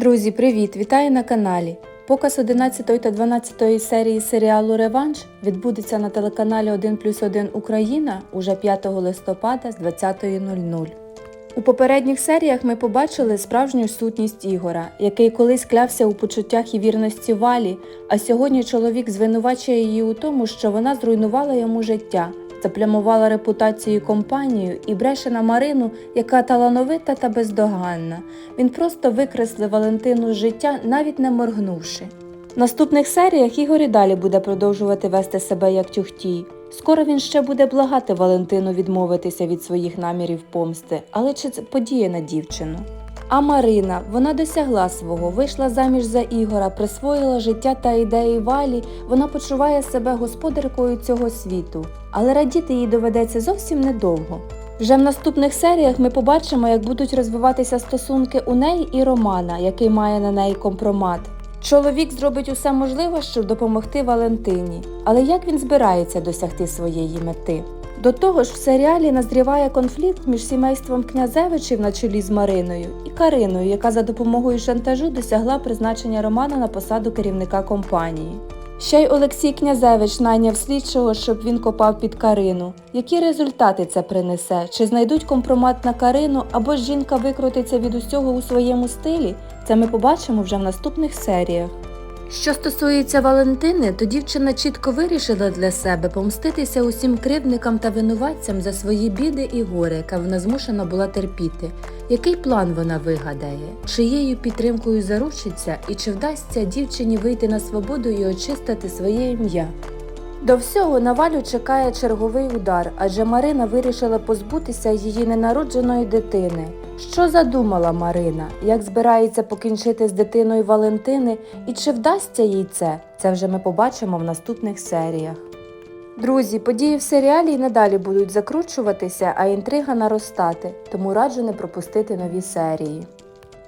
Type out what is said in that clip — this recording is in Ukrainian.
Друзі, привіт! Вітаю на каналі. Показ 11 та 12 серії серіалу Реванш відбудеться на телеканалі 1 плюс 1 Україна уже 5 листопада з 20.00. У попередніх серіях ми побачили справжню сутність Ігора, який колись клявся у почуттях і вірності валі, а сьогодні чоловік звинувачує її у тому, що вона зруйнувала йому життя, заплямувала репутацію компанію і бреше на Марину, яка талановита та бездоганна. Він просто викреслив Валентину з життя, навіть не моргнувши. В наступних серіях Ігор і далі буде продовжувати вести себе як тюхтій. Скоро він ще буде благати Валентину відмовитися від своїх намірів помсти, але чи це подіє на дівчину? А Марина, вона досягла свого, вийшла заміж за Ігора, присвоїла життя та ідеї валі, вона почуває себе господаркою цього світу, але радіти їй доведеться зовсім недовго. Вже в наступних серіях ми побачимо, як будуть розвиватися стосунки у неї і Романа, який має на неї компромат. Чоловік зробить усе можливе, щоб допомогти Валентині, але як він збирається досягти своєї мети? До того ж, в серіалі назріває конфлікт між сімейством князевичів на чолі з Мариною і Кариною, яка за допомогою шантажу досягла призначення Романа на посаду керівника компанії. Ще й Олексій Князевич найняв слідчого, щоб він копав під Карину. Які результати це принесе? Чи знайдуть компромат на Карину, або ж жінка викрутиться від усього у своєму стилі? Це ми побачимо вже в наступних серіях. Що стосується Валентини, то дівчина чітко вирішила для себе помститися усім кривдникам та винуватцям за свої біди і горе, яке вона змушена була терпіти. Який план вона вигадає? Чиєю підтримкою заручиться і чи вдасться дівчині вийти на свободу і очистити своє ім'я? До всього на Валю чекає черговий удар, адже Марина вирішила позбутися її ненародженої дитини. Що задумала Марина? Як збирається покінчити з дитиною Валентини і чи вдасться їй це? Це вже ми побачимо в наступних серіях. Друзі, події в серіалі й надалі будуть закручуватися, а інтрига наростати, тому раджу не пропустити нові серії.